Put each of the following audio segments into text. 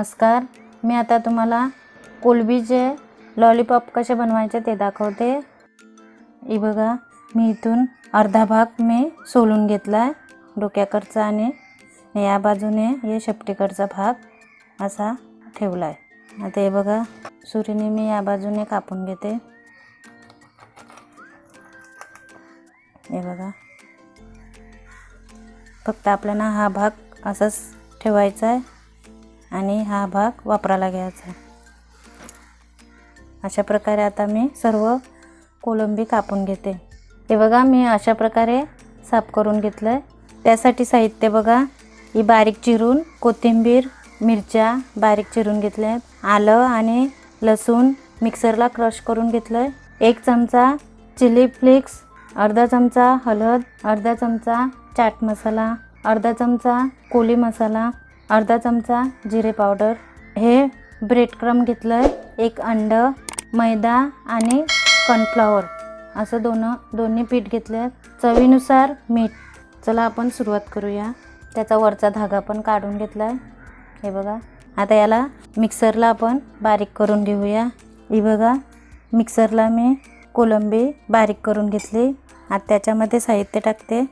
नमस्कार. मी आता तुम्हाला कोलबीचे लॉलीपॉप कसे बनवायचे ते दाखवते. ही बघा मी इथून अर्धा भाग मी सोलून घेतला आहे डोक्याकडचा आणि या बाजूने हे शेपटीकडचा भाग असा ठेवला आहे आता हे बघा सुरीने मी या बाजूने कापून घेते. हे बघा. फक्त आपल्याला हा भाग असाच ठेवायचा आहे आणि हा भाग वापरायला घ्यायचा अशा प्रकारे आता मी सर्व कोलंबी कापून घेते. हे बघा मी अशा प्रकारे साफ करून घेतलं आहे त्यासाठी साहित्य बघा. ही बारीक चिरून कोथिंबीर मिरच्या बारीक चिरून घेतल्या आहेत. आलं आणि लसूण मिक्सरला क्रश करून घेतलं आहे एक चमचा चिली फ्लेक्स अर्धा चमचा हळद अर्धा चमचा चाट मसाला अर्धा चमचा कोली मसाला अर्धा चमचा जिरे पावडर. हे ब्रेडक्रम घेतलं आहे एक अंड मैदा आणि कॉर्नफ्लॉवर असं दोन दोन्ही पीठ घेतलं चवीनुसार मीठ. चला आपण सुरुवात करूया. त्याचा वरचा धागा पण काढून घेतला आहे हे बघा. आता याला मिक्सरला आपण बारीक करून घेऊया. ही बघा. मिक्सरला मी कोलंबी बारीक करून घेतली. आता त्याच्यामध्ये साहित्य टाकते.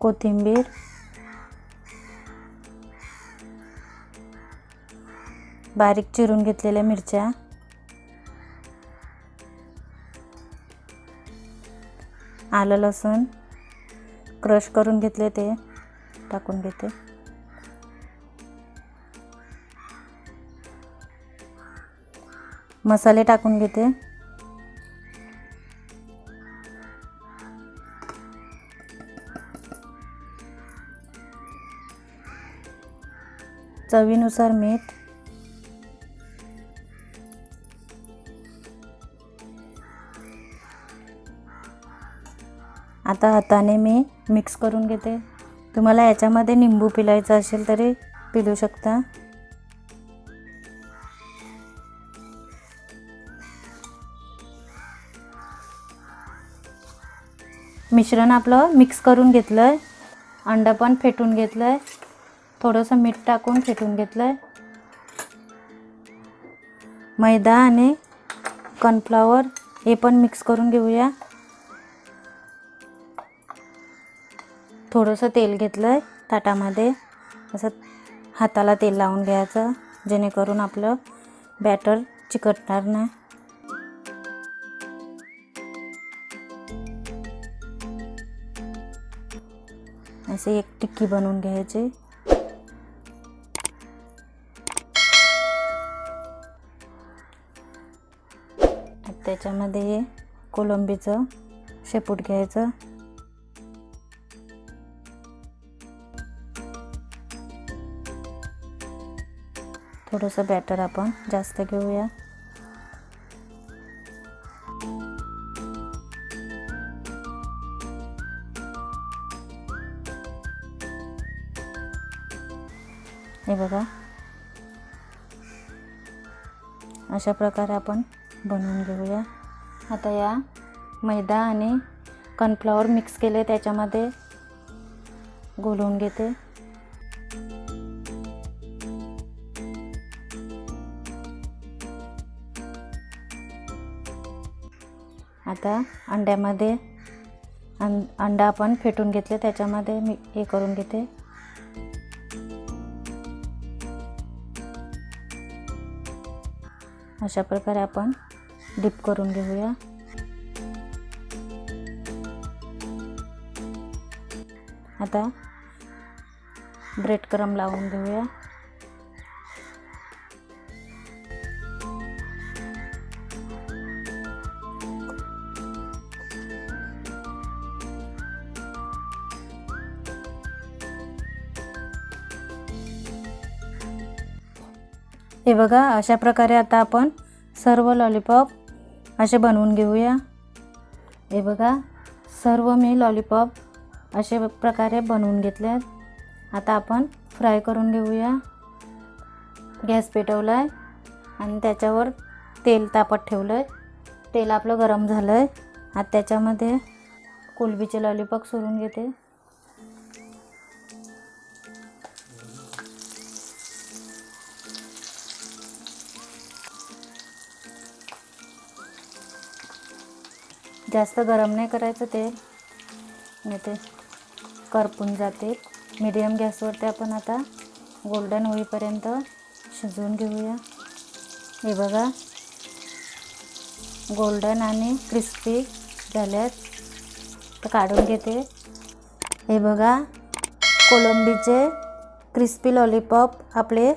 कोथिंबीर. बारीक चिरून घेतलेल्या मिरच्या. आलं लसूण. क्रश करून घेतले ते. टाकून घेते. मसाले टाकून घेते. चवीनुसार मीठ. आता हाताने मी मिक्स करून घेते. तुम्हाला याच्यामध्ये निंबू पिलायचं असेल तरी पिलू शकता. मिश्रण आपलं मिक्स करून घेतलं आहे अंडं पण फेटून घेतलं आहे थोडंसं मीठ टाकून फेटून घेतलं आहे मैदा आणि कॉर्नफ्लॉवर हे पण मिक्स करून घेऊया. थोडंसं तेल घेतलं आहे ताटामध्ये. असं हाताला तेल लावून घ्यायचं जेणेकरून आपलं बॅटर चिकटणार नाही. असे एक टिक्की बनवून घ्यायची. त्याच्यामध्ये कोलंबीचं शेपूट घ्यायचं. थोडंसं बॅटर आपण जास्त घेऊया. हे बघा. अशा प्रकारे आपण बनवून घेऊया. आता या मैदा आणि कॉर्नफ्लॉवर मिक्स केले त्याच्यामध्ये घोलवून घेते. आता अंड्यामध्ये अं अंडा आपण फेटून घेतले त्याच्यामध्ये मी हे करून घेते. अशा प्रकारे आपण डिप करून घेऊया. आता ब्रेड क्रम लावून घेऊया. हे बघा अशा प्रकारे आता आपण सर्व लॉलीपॉप असे बनवून घेऊया. हे बघा सर्व मी लॉलीपॉप असे प्रकारे बनवून घेतले आहेत आता आपण फ्राय करून घेऊया. गॅस पेटवला आहे आणि त्याच्यावर तेल तापत ठेवलं आहे तेल आपलं गरम झालं आहे आता त्याच्यामध्ये कोलबीचे लॉलीपॉप सोडून घेते. जास्त गरम नाही करायचं तेल. नाही ते करपून जाते. मिडियम गॅसवरती आपण आता गोल्डन होईपर्यंत शिजवून घेऊया. हे बघा. गोल्डन आणि क्रिस्पी झाल्यात. तर काढून घेते. हे बघा. कोलंबीचे क्रिस्पी लॉलीपॉप आपले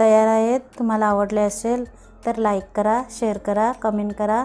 तयार आहेत. तुम्हाला आवडले असेल तर लाईक करा शेअर करा कमेंट करा.